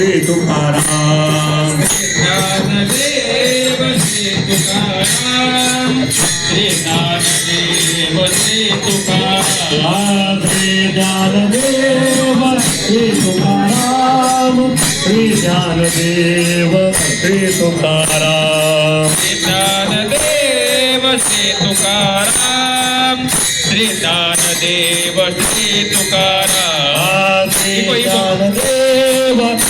श्री तुकाराम ज्ञानदेव श्री तुकाराम श्री ज्ञानदेव श्री तुकाराम श्री ज्ञानदेव श्री तुकाराम श्री ज्ञानदेव श्री तुकाराम श्री ज्ञानदेव श्री तुकाराम श्री ज्ञानदेव श्री तुकाराम श्री ज्ञानदेव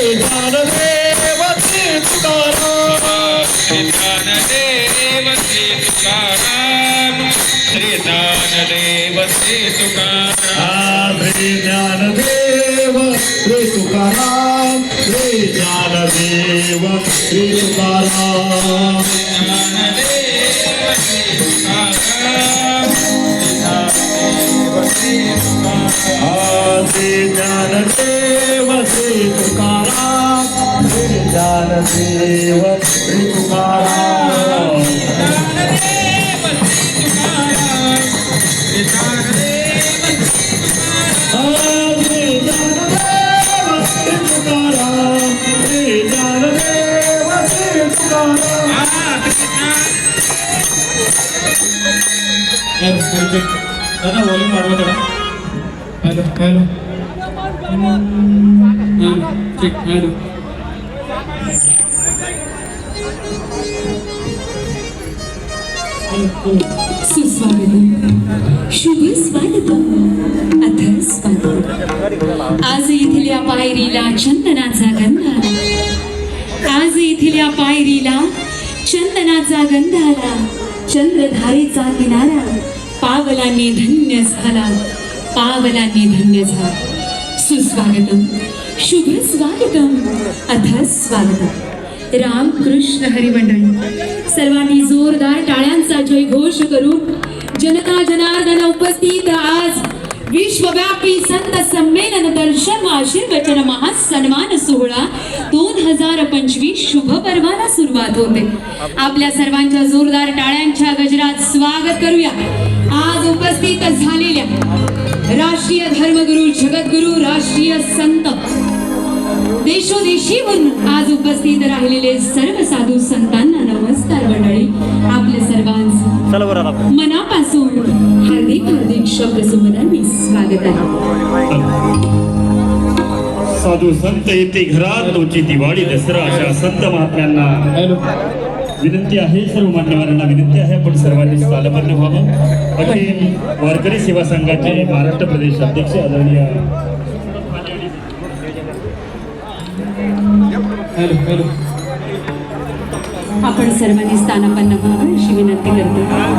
श्री ज्ञानदेव श्री तुकाराम श्री ज्ञानदेव श्री तुकाराम श्री ज्ञानदेव श्री तुकाराम श्री ज्ञानदेव श्री तुकाराम श्री ज्ञानदेव श्री तुकाराम ज्ञानदेव श्री तुकाराम श्री ज्ञानदेव श्री ज्ञानदेव श्री तुकाराम दादा volume hello hello hello सुस्वागतम शुभ स्वागतम अथ स्वागतम आज इथल्या पायरीला चंदनाचा गंध आला आज इथल्या पायरीला चंदनाचा गंध आला चंद्रधारेचा किनारा. पावलांनी धन्य झाला. पावलांनी धन्य झाला. सुस्वागतम. शुभ स्वागतम। अथ स्वागतम। राम कृष्ण हरिमंडळी सर्वांनी जोरदार टाळ्यांचा जयघोष करून जनता जनार्दन उपस्थित आज। विश्वव्यापी संत संमेलन दर्शन व आशीर्वचन महासन्मान सोहळा दोन हजार पंचवीस शुभ पर्वाला सुरुवात होते। आपल्या सर्वांच्या जोरदार टाळ्यांच्या गजरात स्वागत करूया। आज उपस्थित झालेल्या राष्ट्रीय धर्मगुरु जगद्गुरु राष्ट्रीय संत देशोदेशीहून आज उपस्थित राहिलेले सर्व साधू संतांना नमस्कार मंडळी. आपल्या सर्वांचं मनापासून हार्दिक हार्दिक शब्द सुमनांनी स्वागत आहे. साधू संत येते घरात तोची दिवाळी दसरा अशा संत महात्म्यांना विनंती आहे सर्व मान्यवरांना विनंती आहे आपण सर्वांनी सालबद्ध व्हावं. अखिल वारकरी सेवा संघाचे महाराष्ट्र प्रदेश अध्यक्ष आदरणीय आपण सर्वांनी स्थानापन्न व्हावं अशी विनंती करतो.